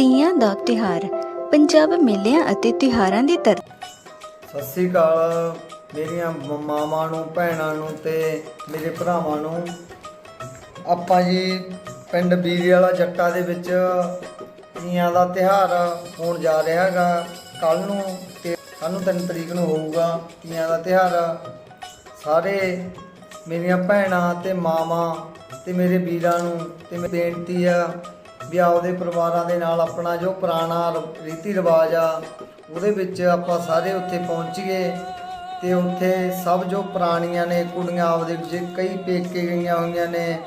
ਤੀਆਂ ਦਾ ਤਿਉਹਾਰ, ਪੰਜਾਬ ਮੇਲਿਆਂ ਅਤੇ ਤਿਉਹਾਰਾਂ ਦੀ ਧਰਤੀ। ਸਤਿ ਸ੍ਰੀ ਅਕਾਲ। ਮੇਰੀਆਂ ਮਾਵਾਂ ਨੂੰ, ਭੈਣਾਂ ਨੂੰ ਤੇ ਮੇਰੇ ਭਰਾਵਾਂ ਨੂੰ। ਆਪਾਂ ਜੀ ਪਿੰਡ ਬੀਰੀ ਵਾਲਾ ਜੱਟਾ ਦੇ ਵਿੱਚ ਤੀਆਂ ਦਾ ਤਿਹਾਰ ਹੋਣ ਜਾ ਰਿਹਾ ਹੈਗਾ। ਕੱਲ ਨੂੰ ਤੇ ਸਾਨੂੰ 3 ਤਰੀਕ ਨੂੰ ਹੋਊਗਾ ਤੀਆਂ ਦਾ ਤਿਹਾਰ ਸਾਰੇ ਮੇਰੀਆਂ ਭੈਣਾਂ ਤੇ ਮਾਵਾਂ ਤੇ ਮੇਰੇ ਵੀਰਾਂ ਨੂੰ ਤੇ ਮੇਰੀ ਬੇਨਤੀ ਆ ਵੀ ਆਪਦੇ ਪਰਿਵਾਰਾਂ ਦੇ ਨਾਲ ਆਪਣਾ ਜੋ ਪੁਰਾਣਾ ਰੀਤੀ ਰਿਵਾਜ ਆ, ਉਹਦੇ ਵਿੱਚ ਆਪਾਂ ਸਾਰੇ ਉੱਥੇ ਪਹੁੰਚੀਏ ਤੇ ਉੱਥੇ ਸਭ ਜੋ ਪੁਰਾਣੀਆਂ ਨੇ, ਕੁੜੀਆਂ ਆਪਦੇ ਜੇ ਕਈ ਪੇਕੇ ਗਈਆਂ ਹੋਈਆਂ ਨੇ,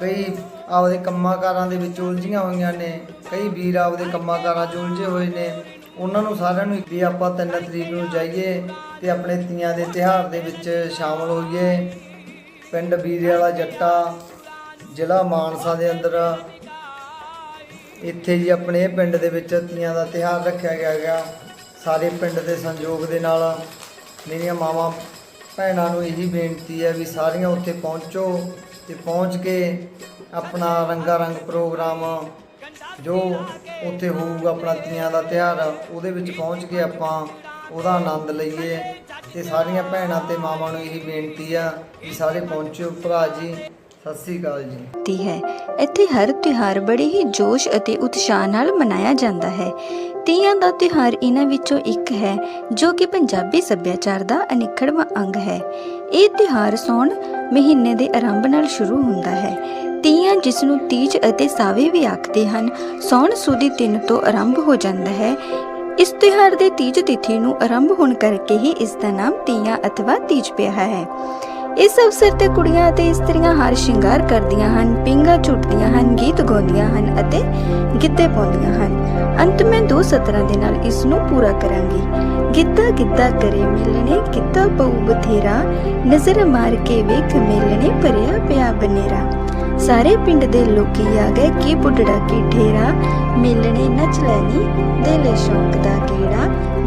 ਕਈ ਆਪਦੇ ਕੰਮਾਂ ਕਾਰਾਂ ਦੇ ਵਿੱਚ ਉਲਝੀਆਂ ਹੋਈਆਂ ਨੇ, ਕਈ ਵੀਰ ਆਪਦੇ ਕੰਮਾਂ ਕਾਰਾਂ 'ਚ ਉਲਝੇ ਹੋਏ ਨੇ, ਉਹਨਾਂ ਨੂੰ ਸਾਰਿਆਂ ਨੂੰ ਵੀ ਆਪਾਂ 3 ਤਰੀਕ ਨੂੰ ਜਾਈਏ ਤੇ ਆਪਣੇ ਤੀਆਂ ਦੇ ਤਿਉਹਾਰ ਦੇ ਵਿੱਚ ਸ਼ਾਮਲ ਹੋਈਏ। ਪਿੰਡ ਬੀਰੇ ਵਾਲਾ ਜੱਟਾ, ਜ਼ਿਲ੍ਹਾ ਮਾਨਸਾ ਦੇ ਅੰਦਰ ਇੱਥੇ ਜੀ ਆਪਣੇ ਪਿੰਡ ਦੇ ਵਿੱਚ ਤੀਆਂ ਦਾ ਤਿਉਹਾਰ ਰੱਖਿਆ ਗਿਆ ਹੈਗਾ। ਸਾਰੇ ਪਿੰਡ ਦੇ ਸੰਯੋਗ ਦੇ ਨਾਲ ਮੇਰੀਆਂ ਮਾਵਾਂ ਭੈਣਾਂ ਨੂੰ ਇਹੀ ਬੇਨਤੀ ਹੈ ਵੀ ਸਾਰੀਆਂ ਉੱਥੇ ਪਹੁੰਚੋ ਤੇ ਪਹੁੰਚ ਕੇ ਆਪਣਾ ਰੰਗਾ ਰੰਗ ਪ੍ਰੋਗਰਾਮ ਜੋ ਉੱਥੇ ਹੋਊਗਾ, ਆਪਣਾ ਤੀਆਂ ਦਾ ਤਿਉਹਾਰ, ਉਹਦੇ ਵਿੱਚ ਪਹੁੰਚ ਕੇ ਆਪਾਂ ਉਹਦਾ ਆਨੰਦ ਲਈਏ। ਤੇ ਸਾਰੀਆਂ ਭੈਣਾਂ ਤੇ ਮਾਵਾਂ ਨੂੰ ਇਹੀ ਬੇਨਤੀ ਆ ਵੀ ਸਾਰੇ ਪਹੁੰਚੋ। ਭਰਾ ਜੀ ਸਤਿ ਸ੍ਰੀ ਅਕਾਲ ਜੀ। ਤੀ ਹੈ। ਇੱਥੇ ਹਰ ਤਿਉਹਾਰ ਬੜੇ ਹੀ ਜੋਸ਼ ਅਤੇ ਉਤਸ਼ਾਹ ਨਾਲ ਮਨਾਇਆ ਜਾਂਦਾ ਹੈ। ਤੀਆਂ ਦਾ ਤਿਉਹਾਰ ਇਹਨਾਂ ਵਿੱਚੋਂ ਇੱਕ ਹੈ, ਜੋ ਕਿ ਪੰਜਾਬੀ ਸੱਭਿਆਚਾਰ ਦਾ ਅਨਿੱਖੜਵਾਂ ਅੰਗ ਹੈ। ਇਹ ਤਿਉਹਾਰ ਸੌਣ ਮਹੀਨੇ ਦੇ ਆਰੰਭ ਨਾਲ ਸ਼ੁਰੂ ਹੁੰਦਾ ਹੈ। ਤੀਆਂ ਜਿਸ ਨੂੰ ਤੀਜ ਅਤੇ ਸਾਵੇ ਵੀ ਆਖਦੇ ਹਨ ਸੌਣ ਸੁਦੀ ਤਿੰਨ ਤੋਂ ਆਰੰਭ ਹੋ ਜਾਂਦਾ ਹੈ। ਇਸ ਤਿਉਹਾਰ ਦੇ ਤੀਜ ਤਿਥੀ ਨੂੰ ਆਰੰਭ ਹੋਣ ਕਰਕੇ ਹੀ ਇਸ ਦਾ ਨਾਮ ਤੀਆਂ ਅਥਵਾ ਤੀਜ ਪਿਆ ਹੈ। ਇਸ ਅਵਸਰ ਤੇ ਕੁੜੀਆਂ ਅਤੇ ਇਸਤਰੀਆਂ ਹਰ ਸ਼ਿੰਗਾਰ ਕਰਦੀਆਂ ਹਨ ਪਿੰਗਾ ਝੂਟਦੀਆਂ ਹਨ, ਗੀਤ ਗਾਉਂਦੀਆਂ ਹਨ ਅਤੇ ਗਿੱਧੇ ਪਾਉਂਦੀਆਂ ਹਨ। ਅੰਤ ਮੈਂ ਦੋ ਸਤਰਾਂ ਦੇ ਨਾਲ ਇਸ ਨੂੰ ਪੂਰਾ ਕਰਾਂਗੀ। ਗਿੱਧਾ ਗਿੱਧਾ ਕਰੇ ਮਿਲਣੇ, ਗਿੱਧਾ ਪਊ ਬਥੇਰਾ। ਨਜ਼ਰ ਮਾਰ ਕੇ ਵੇਖ ਮਿਲਣੇ, ਭਰਿਆ ਪਿਆ ਬਨੇਰਾ। ਸਾਰੇ ਪਿੰਡ ਦੇ ਲੋਕੀ ਆ ਗਏ ਕੀ ਬੁੱਢੜਾ ਕੀ ਠੇਰਾ। ਮਿਲਣੇ ਨੱਚ ਲੈਣੀ, ਦਿਲੇ ਸ਼ੌਕ ਦਾ ਕੀੜਾ ਸ਼ੌਕ ਦਾ ਕੀੜਾ